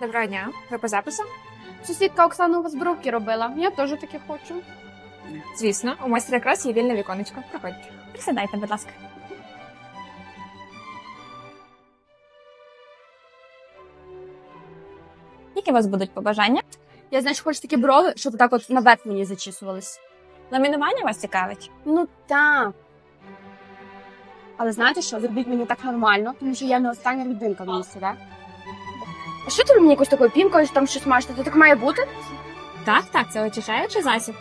Доброго дня. Ви по запису? Сусідка Оксана у вас бровки робила. Я теж таке хочу. Звісно, у майстра якраз є вільне віконечко. Проходьте. Присідайте, будь ласка. Які у вас будуть побажання? Я знаєш, хочу такі брови, щоб так от наверх мені зачісувались. Ламінування вас цікавить? Ну так. Але знаєте що, зробіть мені так нормально, тому що я не остання людинка в місті, так? А що ти мені якось такою пінкою там щось мажете? Це так має бути? Так, так, це очищаючий засіб.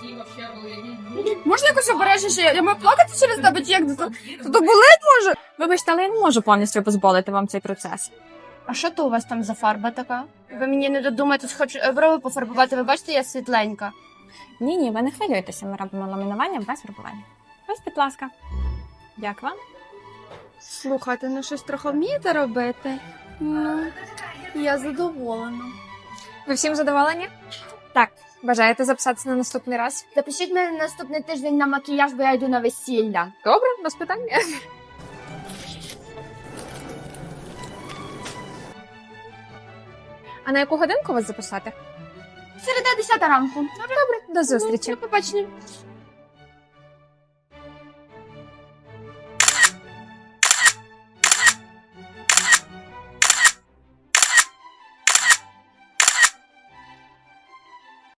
Можна якось обережніше? Я маю плакати через тебе, чи як це? Це то болить може? Вибачте, але я не можу повністю дозволити вам цей процес. А що то у вас там за фарба така? Ви мені не додумаєте, хочу е, брови пофарбувати. Ви бачите, я світленька. Ні, ні, ви не хвилюйтеся, ми робимо ламінування без фарбування. Ось, будь ласка. Як вам? Слухайте, ну щось трохи вмієте робити. Ну, я задоволена. Ви всім задоволені? Так. Бажаєте записатися на наступний раз? Запишіть мене на наступний тиждень на макіяж, бо я йду на весілля. Добре, без питань. А на яку годинку вас записати? Середа 10 ранку. Добре, До зустрічі. До побачення.